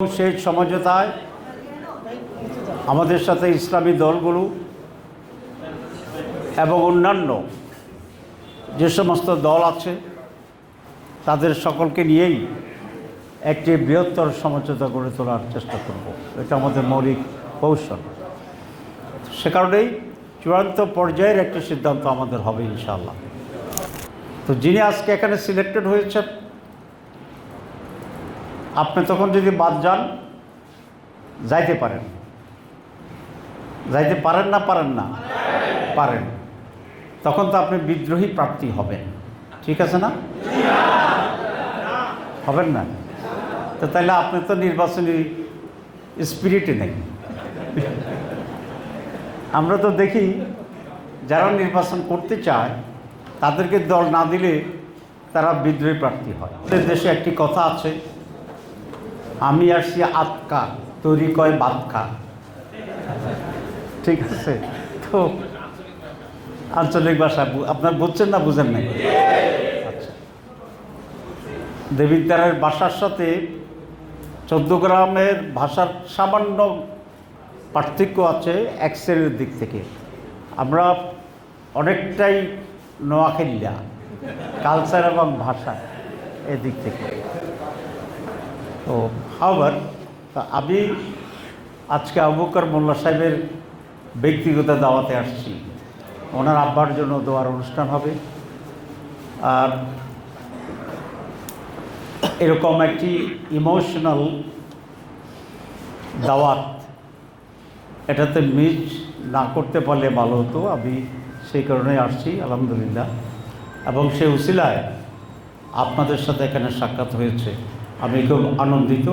সেই সমঝোতায় আমাদের সাথে ইসলামী দলগুলো এবং অন্যান্য যে সমস্ত দল আছে, তাদের সকলকে নিয়েই একটি বৃহত্তর সমঝোতা গড়ে তোলার চেষ্টা করব। এটা আমাদের মৌলিক কৌশল। সে কারণেই চূড়ান্ত পর্যায়ের একটি সিদ্ধান্ত আমাদের হবে, ইনশাআল্লাহ। তো যিনি আজকে এখানে সিলেক্টেড হয়েছেন আপনি তখন যদি বাদ যান, যাইতে পারেন। যাইতে পারেন না পারেন না? পারেন। তখন তো আপনি বিদ্রোহী প্রাপ্তি হবেন। ঠিক আছে না? হবেন না? তো তাহলে আপনি তো নির্বাচনী স্পিরিটে নেই। আমরা তো দেখি, যারা নির্বাচন করতে চায়, তাদেরকে দল না দিলে তারা বিদ্রোহী প্রার্থী হয়। দেশে একটি কথা আছে আমি আসছি আতকা তৈরি কয় বাতকা ঠিক আছে, তো আঞ্চলিক ভাষা আপনার বুঝছেন না বুঝেন নাই? আচ্ছা। দেবিদ্বারের ভাষার সাথে চোদ্দ গ্রামের ভাষার সামান্য পার্থক্য আছে অ্যাক্সেলের দিক থেকে। আমরা অনেকটাই নোয়াখাইলা কালচার এবং ভাষা এদিক থেকে। তো হাওয়ার আমি আজকে আবুকর মোল্লা সাহেবের ব্যক্তিগত দাওয়াতে আসছি। ওনার আব্বার জন্য দোয়ার অনুষ্ঠান হবে। আর এরকম একটি ইমোশনাল দাওয়াত, এটাতে মিস না করতে পারলে ভালো হতো। আমি সেই কারণে আসছি, আলহামদুলিল্লাহ। এবং সে উসিলায় আপনাদের সাথে এখানে সাক্ষাৎ হয়েছে। আমি খুব আনন্দিত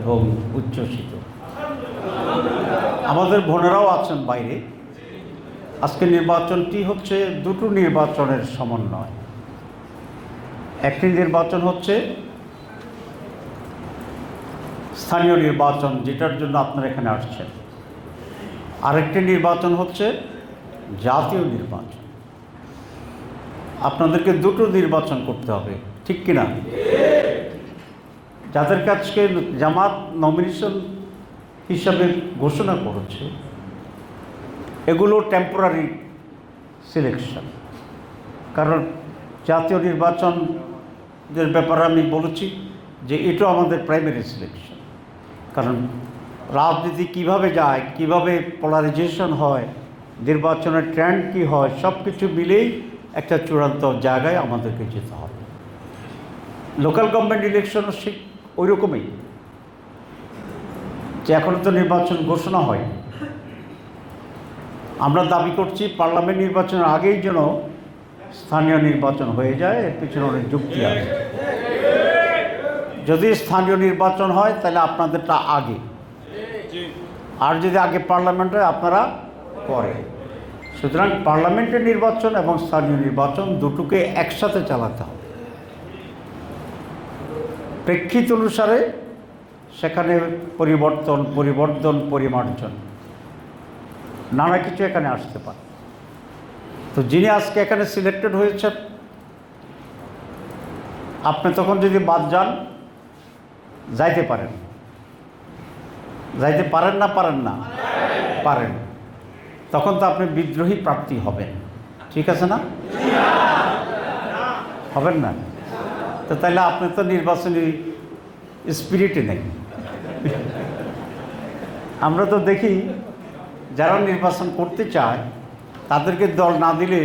এবং উচ্ছ্বসিত। আমাদের বোনেরাও আছেন বাইরে। আজকে নির্বাচনটি হচ্ছে দুটো নির্বাচনের সমন্বয়। একটি নির্বাচন হচ্ছে স্থানীয় নির্বাচন, যেটার জন্য আপনারা এখানে আসছেন। আরেকটি নির্বাচন হচ্ছে জাতীয় নির্বাচন। আপনাদেরকে দুটো নির্বাচন করতে হবে, ঠিক কিনা? যাদের কাছকে জামাত নমিনেশন হিসাবে ঘোষণা করেছে, এগুলো টেম্পোরারি সিলেকশন কারণ জাতীয় নির্বাচনের ব্যাপারে আমি বলেছি যে এটাও আমাদের প্রাইমারি সিলেকশন কারণ রাজনীতি কীভাবে যায়, কীভাবে পোলারাইজেশন হয়, নির্বাচনের ট্রেন্ড কী হয় সব কিছু মিলেই একটা চূড়ান্ত জায়গায় আমাদেরকে যেতে হবে। লোকাল গভর্নমেন্ট ইলেকশনও ওই রকমই যে এখনও তো নির্বাচন ঘোষণা হয়। আমরা দাবি করছি পার্লামেন্ট নির্বাচনের আগেই যেন স্থানীয় নির্বাচন হয়ে যায়, এর পিছনে অনেক যুক্তি আছে। যদি স্থানীয় নির্বাচন হয়, তাহলে আপনাদেরটা আগে। আর যদি আগে পার্লামেন্ট হয়, আপনারা পরে। সুতরাং পার্লামেন্টের নির্বাচন এবং স্থানীয় নির্বাচন দুটোকে একসাথে চালাতে হবে। প্রেক্ষিত অনুসারে সেখানে পরিবর্তন পরিবর্তন, পরিমার্জন নানা কিছু এখানে আসতে পারে। তো যিনি আজকে এখানে সিলেক্টেড হয়েছেন, আপনি তখন যদি বাদ যান, যাইতে পারেন। যাইতে পারেন না পারেন না? পারেন। তখন তো আপনি বিদ্রোহী প্রাপ্তি হবেন। ঠিক আছে না? হবেন না? তো তাহলে আপনি তো নির্বাচনী স্পিরিটে নেই। আমরা তো দেখি, যারা নির্বাচন করতে চায়, তাদেরকে দল না দিলে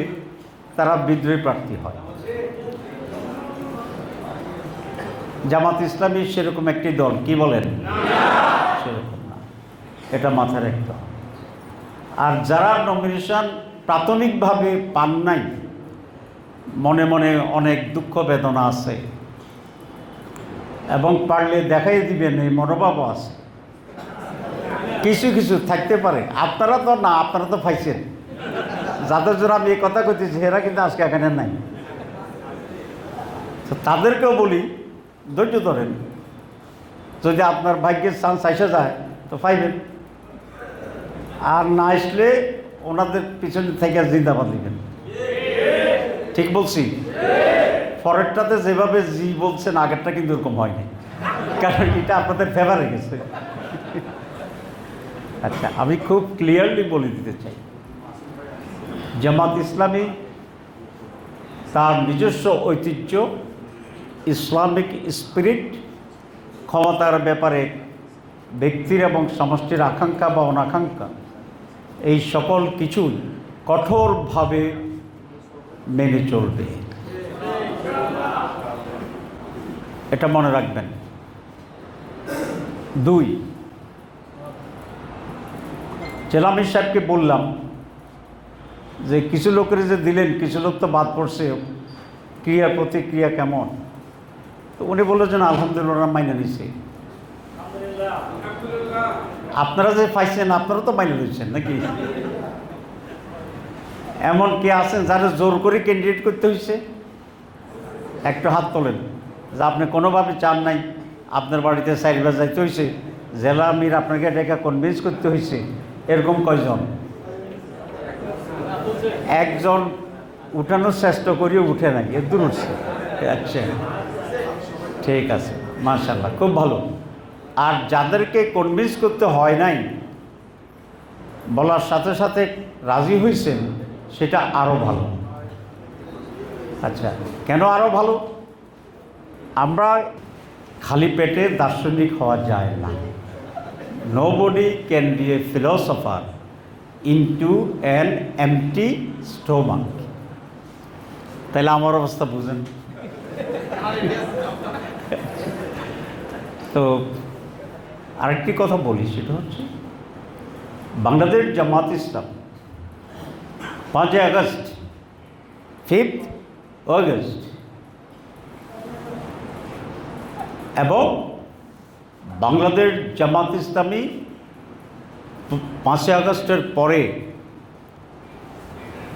তারা বিদ্রোহী প্রার্থী হয়। জামাত ইসলামী সেরকম একটি দল, কি বলেন? সেরকম না। এটা মাথায় রাখতে আর যারা নমিনেশন প্রাথমিকভাবে পান নাই, মনে মনে অনেক দুঃখ বেদনা আছে। এবং পারলে দেখাই দিবেন, এই মনোভাবও আছে। কিছু কিছু থাকতে পারে। আপনারা তো না, আপনারা তো পাইছেন। যাদের জন্য আমি এই কথা করতেছি এরা কিন্তু আজকে এখানে নাই। তো তাদেরকেও বলি, ধৈর্য ধরেন। যদি আপনার ভাগ্যের চান্স এসে যায়, তো পাইবেন। আর না আসলে ওনাদের পিছনে থেকে জিন্দাবাদ দিবেন ঠিক বলছি? পরেরটাতে যেভাবে জি বলছেন, আগেরটা কিন্তু এরকম হয়নি। কারণ এটা আপনাদের ফেভারে গেছে। আচ্ছা আমি খুব ক্লিয়ারলি বলে দিতে চাই। জামাত ইসলামী তার নিজস্ব ঐতিহ্য, ইসলামিক স্পিরিট ক্ষমতার ব্যাপারে ব্যক্তির এবং সমষ্টির আকাঙ্ক্ষা বা অনাকাঙ্ক্ষা, এই সকল কিছুই কঠোরভাবে মেনে চলবে। এটা মনে রাখবেন। দুই চেলামির সাহেবকে বললাম যে কিছু লোকের যে দিলেন কিছু লোক তো বাদ পড়ছে ক্রিয়া প্রতিক্রিয়া কেমন? তো উনি বলল যে না, আলহামদুলিল্লাহ মাইনে নিছে। আপনারা যে পাইছেন আপনারা তো মাইনে নিচ্ছেন নাকি? এমন কে আছেন যারা জোর করে ক্যান্ডিডেট করতে হয়েছে একটু হাত তোলেন। যে আপনি কোনোভাবে চান নাই, আপনার বাড়িতে সাইডবার যাইতে হয়েছে জেলা আমির আপনাকে ডেকে কনভিন্স করতে হয়েছে এরকম কয়জন? একজন উঠানোর চেষ্টা করিও উঠে নাই এ দূর উঠছে আচ্ছা ঠিক আছে মার্শাল্লাহ খুব ভালো। আর যাদেরকে কনভিন্স করতে হয় নাই, বলার সাথে সাথে রাজি হয়েছেন সেটা আরও ভালো। আচ্ছা কেন আরও ভালো? আমরা খালি পেটে দার্শনিক হওয়া যায় না। Nobody can be a philosopher into an empty stomach তাহলে আমার অবস্থা বুঝেন। তো আরেকটি কথা বলি, সেটা হচ্ছে বাংলাদেশ জামাত ইসলাম পাঁচই আগস্ট ফিফথ অগস্ট এবং বাংলাদেশ জামাত ইসলামী পাঁচই আগস্টের পরে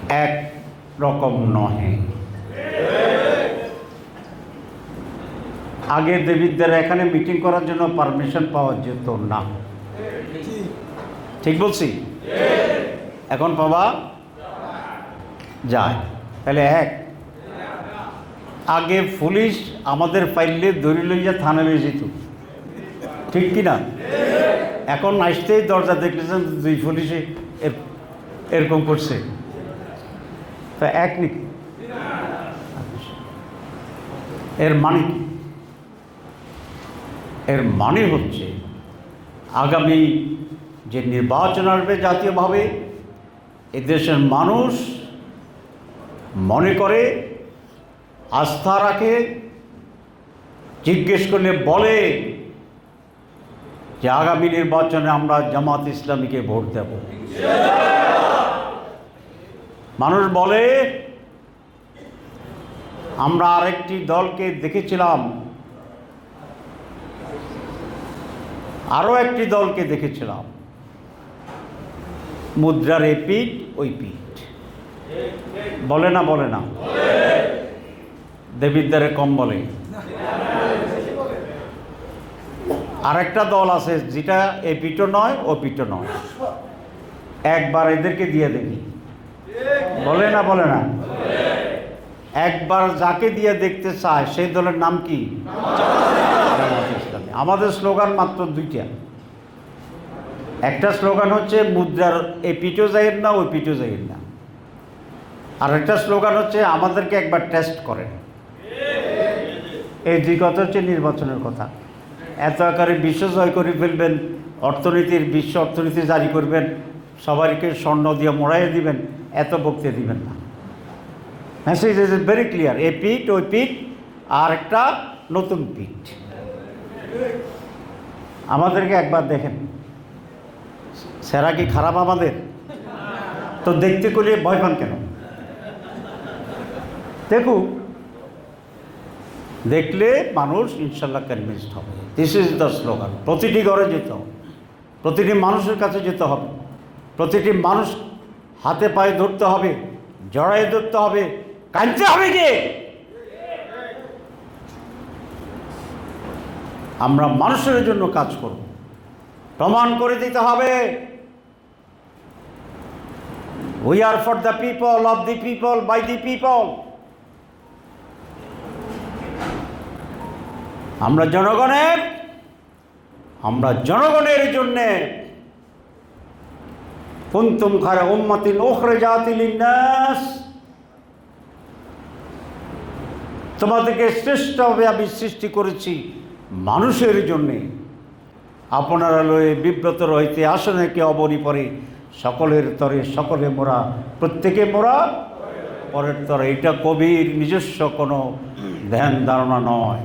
এক রকম নহে। আগে দেবীদের এখানে মিটিং করার জন্য পারমিশন পাওয়া যেত না। ঠিক বলছি? এখন পাওয়া যায়। তাহলে এক আগে পুলিশ আমাদের ফাইলে ধরে লইয়া থানা লইয়া যেত। ঠিক কি না? এখন আসতেই দরজা দেখলেছেন দুই পুলিশে এর- এরকম করছে। তা এক নাকি এর মানে কি? এর মানে হচ্ছে আগামী যে নির্বাচন আসবে জাতীয়ভাবে, এদেশের মানুষ মনে করে আস্থা রাখে, জিজ্ঞেস করলে বলে যে আগামী নির্বাচনে আমরা জামাত ইসলামীকে ভোট দেব। মানুষ বলে, আমরা আরেকটি দলকে দেখেছিলাম। আরও একটি দলকে দেখেছিলাম। মুদ্রার এ পিঠ, ওই পিঠ। বলে না বলে না। দেবিদ্বারে কম বলে। আরেকটা দল আছে, যেটা এ পিঠও নয়, ও পিঠও নয়। একবার এদেরকে দিয়ে দেখি। বলে না বলে না? একবার যাকে দিয়ে দেখতে চায়, সেই দলের নাম কি? আমাদের স্লোগান মাত্র দুইটা। একটা স্লোগান হচ্ছে, মুদ্রার এ পিঠও যাইয়ের না ওই পিঠও যাইয়ের না। আর একটা স্লোগান হচ্ছে, আমাদেরকে একবার টেস্ট করেন। এই দুই কথা হচ্ছে নির্বাচনের কথা। এত আকারে বিশ্ব জয় করে ফেলবেন, অর্থনীতির বিশ্ব অর্থনীতি জারি করবেন, সবাইকে স্বর্ণ দিয়ে মোড়াইয়ে দিবেন, এত বক্তে দিবেন না। মেসেজ ইজ ভেরি ক্লিয়ার এ পিঠ ওই পিঠ আর একটা নতুন পিঠ আমাদেরকে একবার দেখেন। সেরা কি খারাপ আমাদের? তো দেখতে করলে ভয় পান কেন? দেখুক দেখলে মানুষ ইনশাল্লাহ কনভিন্সড হবে। দিস ইজ দ্য স্লোগান প্রতিটি ঘরে যেতে হবে। প্রতিটি মানুষের কাছে যেতে হবে। প্রতিটি মানুষ হাতে পায়ে ধরতে হবে জড়াই ধরতে হবে, কাঁদতে হবে কি? আমরা মানুষের জন্য কাজ করব। প্রমাণ করে দিতে হবে। We are for the people of the people by the people আমরা জনগণের আমরা জনগণের জন্যে কুন্তুম খারা উম্মাতিন ওখরে জাতিল নাস তোমাদেরকে শ্রেষ্ঠভাবে আমি সৃষ্টি করেছি মানুষের জন্যে। আপনারা লয়ে বিব্রত রহিতে আসনে কে অবনি পরে। সকলের তরে সকলে মোরা, প্রত্যেকে মোরা পরের তরে। এটা কবির নিজস্ব কোনো ধ্যান ধারণা নয়।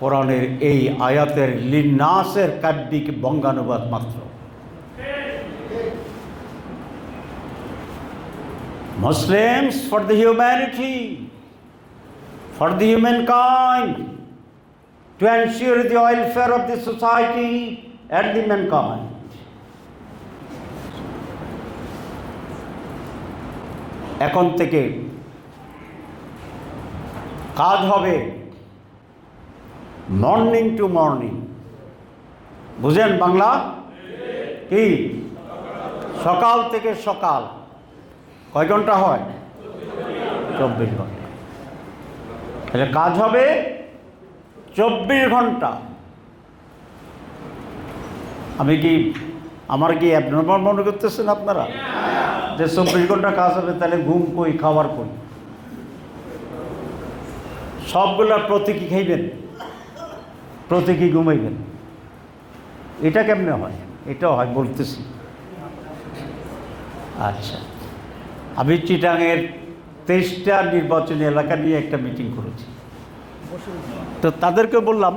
কোরআনের এই আয়াতের লিনাসের কাব্যিক বঙ্গানুবাদ মাত্র। Muslims for the humanity, for the humankind, to ensure the welfare of the society at the mankind. এখন থেকে কাজ হবে মর্নিং টু মর্নিং বুঝেন বাংলা? কি? সকাল থেকে সকাল। কয় ঘণ্টা হয়? চব্বিশ ঘণ্টা। তাহলে কাজ হবে চব্বিশ ঘণ্টা। আমি কি, আমার কি অ্যাবনর্মাল মনে করতেছেন আপনারা? যে চব্বিশ ঘণ্টা কাজ হবে, তাহলে ঘুম কই খাবার কই? সবগুলা প্রতীকী খাইবেন? প্রতীকী ঘুমাইবেন? এটা কেমনে হয়? এটাও হয় বলতেছি। আচ্ছা। আমি চিটাঙের তেইশটা নির্বাচনী এলাকা নিয়ে একটা মিটিং করেছি। তো তাদেরকে বললাম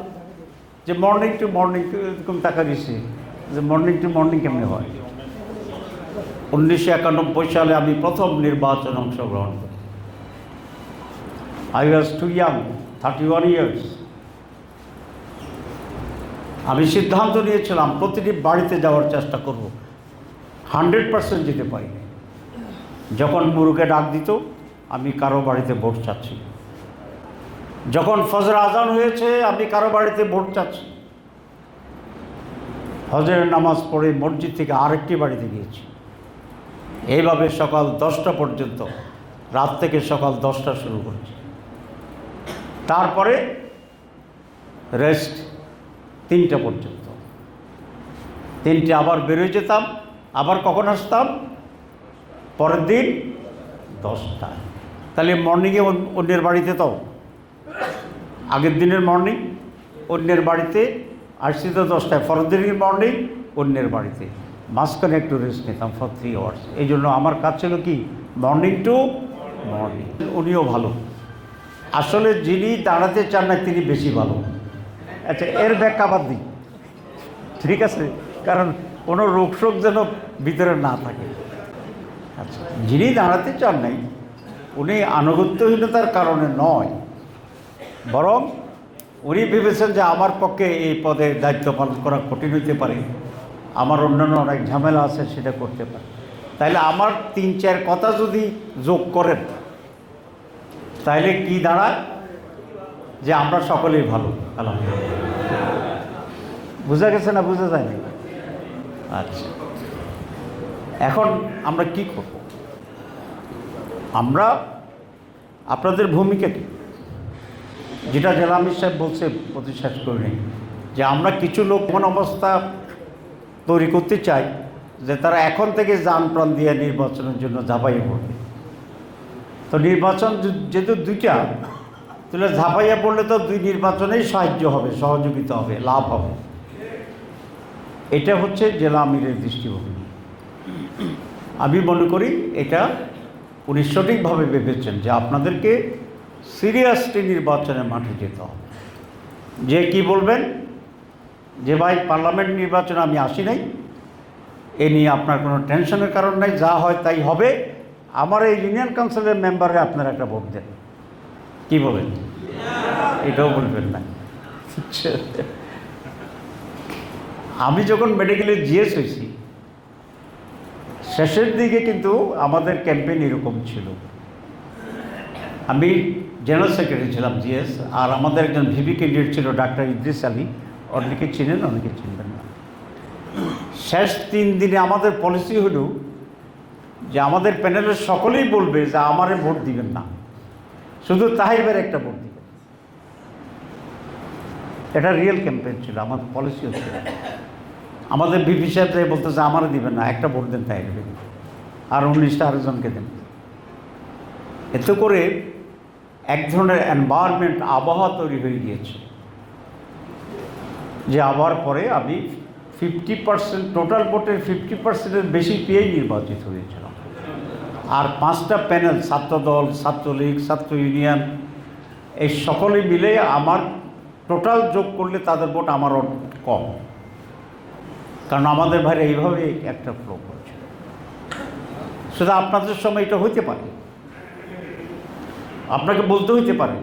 যে মর্নিং টু মর্নিং এরকম টাকা দিছে, যে মর্নিং টু মর্নিং কেমনে হয়? উনিশশো একানব্বই সালে আমি প্রথম নির্বাচন অংশগ্রহণ করি। I was too young thirty one years আমি সিদ্ধান্ত নিয়েছিলাম প্রতিটি বাড়িতে যাওয়ার চেষ্টা করব। হান্ড্রেড পার্সেন্ট যেতে পারিনি। যখন মুরুকে ডাক দিত, আমি কারও বাড়িতে ভোট চাচ্ছি যখন ফজর আজান হয়েছে, আমি কারও বাড়িতে ভোট চাচ্ছি হজরের নামাজ পড়ে মসজিদ থেকে আরেকটি বাড়িতে গিয়েছি। এইভাবে সকাল দশটা পর্যন্ত, রাত থেকে সকাল দশটা শুরু করেছি। তারপরে রেস্ট তিনটা পর্যন্ত। তিনটে আবার বেরোয় যেতাম, আবার কখন আসতাম? পরের দিন দশটায়। তাহলে মর্নিংয়ে অন্যের বাড়িতে তো? আগের দিনের মর্নিং অন্যের বাড়িতে, আসছি তো দশটায়। পরের দিনের মর্নিং অন্যের বাড়িতে। মাঝখানে একটু রেস্ট নিতাম ফর থ্রি আওয়ার্স এই জন্য আমার কাজ ছিল কি? মর্নিং টু মর্নিং উনিও ভালো। আসলে যিনি দাঁড়াতে চান না, তিনি বেশি ভালো। আচ্ছা এর ব্যাখ্যা বাদ দিই। ঠিক আছে? কারণ কোনো রোগ শোক যেন ভিতরে না থাকে। আচ্ছা যিনি দাঁড়াতে চান নাই, উনি আনুগত্যহীনতার কারণে নয়। বরং উনি ভেবেছেন যে আমার পক্ষে এই পদে দায়িত্ব পালন করা কঠিন হইতে পারে। আমার অন্যান্য অনেক ঝামেলা আছে, সেটা করতে পারে। তাইলে আমার তিন চার কথা যদি যোগ করেন, তাইলে কি দাঁড়ায়? যে আমরা সকলেই ভালো, আলহামদুলিল্লাহ। বোঝা গেছে না বোঝা যায়নি? আচ্ছা। এখন আমরা কি করব? আমরা আপনাদের ভূমিকা কি? যেটা জেলা সাহেব বলছে প্রতিষ্ঠা শেষ করে নেই। যে আমরা কিছু লোক এমন অবস্থা তৈরি করতে চাই যে তারা এখন থেকে যান প্রাণ দিয়ে নির্বাচনের জন্য ঝাঁপাইয়ে পড়বে। তো নির্বাচন যেহেতু দুইটা তাহলে ঝাঁপাইয়া পড়লে তো দুই নির্বাচনেই সাহায্য হবে, সহযোগিতা হবে, লাভ হবে। এটা হচ্ছে জেলা আমিরের দৃষ্টিভঙ্গি। আমি মনে করি এটা উনি সঠিকভাবে ভেবেছেন যে আপনাদেরকে সিরিয়াসলি নির্বাচনের মাঠে যেতে হবে। যে কি বলবেন? যে ভাই, পার্লামেন্ট নির্বাচনে আমি আসি নাই। এ নিয়ে আপনার কোনো টেনশনের কারণ নাই, যা হয় তাই হবে। আমার এই ইউনিয়ন কাউন্সিলের মেম্বারে আপনারা একটা ভোট দেন। কি বলেন? এটাও বলবেন না। আমি যখন মেডিকেলে জিএস হয়েছি, শেষের দিকে কিন্তু আমাদের ক্যাম্পেইন এরকম ছিল। আমি জেনারেল সেক্রেটারি ছিলাম জিএস আর আমাদের একজন ভিপি ক্যান্ডিডেট ছিল ডাক্তার ইদ্রিস আলী। অনেকে চিনেন, অনেকে চিনবেন না। শেষ তিন দিনে আমাদের পলিসি হলো যে আমাদের প্যানেলের সকলেই বলবে যে আমারে ভোট দিবেন না। শুধু ভাইয়ের একটা দিবেন এটা রিয়েল ক্যাম্পেইন ছিল আমার পলিসিও ছিল আমাদের বিপি সাহেব তাই বলতেছে আমারও দিবেন না, একটা ভোট দেন তাই দেবেন আর উনিশটা আরেকজনকে দেন। এতে করে এক ধরনের এনভায়রনমেন্ট আবহাওয়া তৈরি হয়ে গিয়েছে। যে আবার পরে আমি ফিফটি পার্সেন্ট টোটাল ভোটের ফিফটি পার্সেন্টের বেশি পেয়েই নির্বাচিত হয়েছিলাম। আর পাঁচটা প্যানেল, ছাত্রদল, ছাত্রলীগ, ছাত্র ইউনিয়ন, এই সকলে মিলে আমার টোটাল যোগ করলে তাদের ভোট আমার কম। কারণ আমাদের বাইরে এইভাবে একটা ফ্লো করছে সেটা আপনাদের সময় এটা হইতে পারে। আপনাকে বলতে হইতে পারে,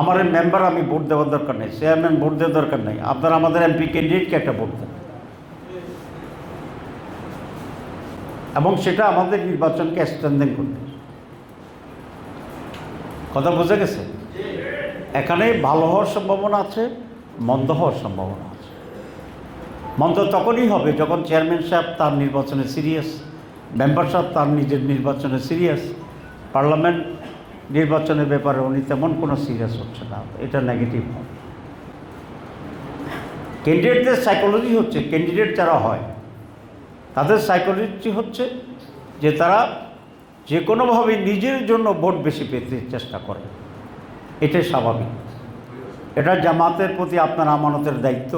আমার মেম্বার আমি ভোট দেওয়ার দরকার নেই চেয়ারম্যান ভোট দেওয়ার দরকার নেই। আপনারা আমাদের এমপি ক্যান্ডিডেটকে একটা ভোট দেন। এবং সেটা আমাদের নির্বাচনকে স্ট্রেন্থেন করবে। কথা বোঝা গেছে? এখানে ভালো হওয়ার সম্ভাবনা আছে, মন্দ হওয়ার সম্ভাবনা আছে। মন্দ তখনই হবে যখন চেয়ারম্যান সাহেব তার নির্বাচনে সিরিয়াস মেম্বার সাহেব তার নিজের নির্বাচনে সিরিয়াস পার্লামেন্ট নির্বাচনের ব্যাপারে উনি তেমন কোনো সিরিয়াস হচ্ছে না, এটা নেগেটিভ হবে। ক্যান্ডিডেটদের সাইকোলজি হচ্ছে ক্যান্ডিডেট যারা হয় তাদের সাইকোলজি হচ্ছে যে তারা যে কোনোভাবে নিজের জন্য ভোট বেশি পেতে চেষ্টা করে। এটাই স্বাভাবিক। এটা জামাতের প্রতি আপনার আমানতের দায়িত্ব।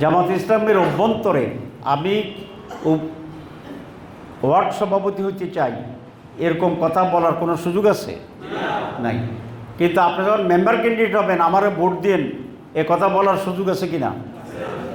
জামাত ইসলামের অভ্যন্তরে আমি ওয়ার্ড সভাপতি হইতে চাই, এরকম কথা বলার কোনো সুযোগ আছে? নাই। কিন্তু আপনি যখন মেম্বার ক্যান্ডিডেট হবেন, আমারে ভোট দিন এ কথা বলার সুযোগ আছে কি না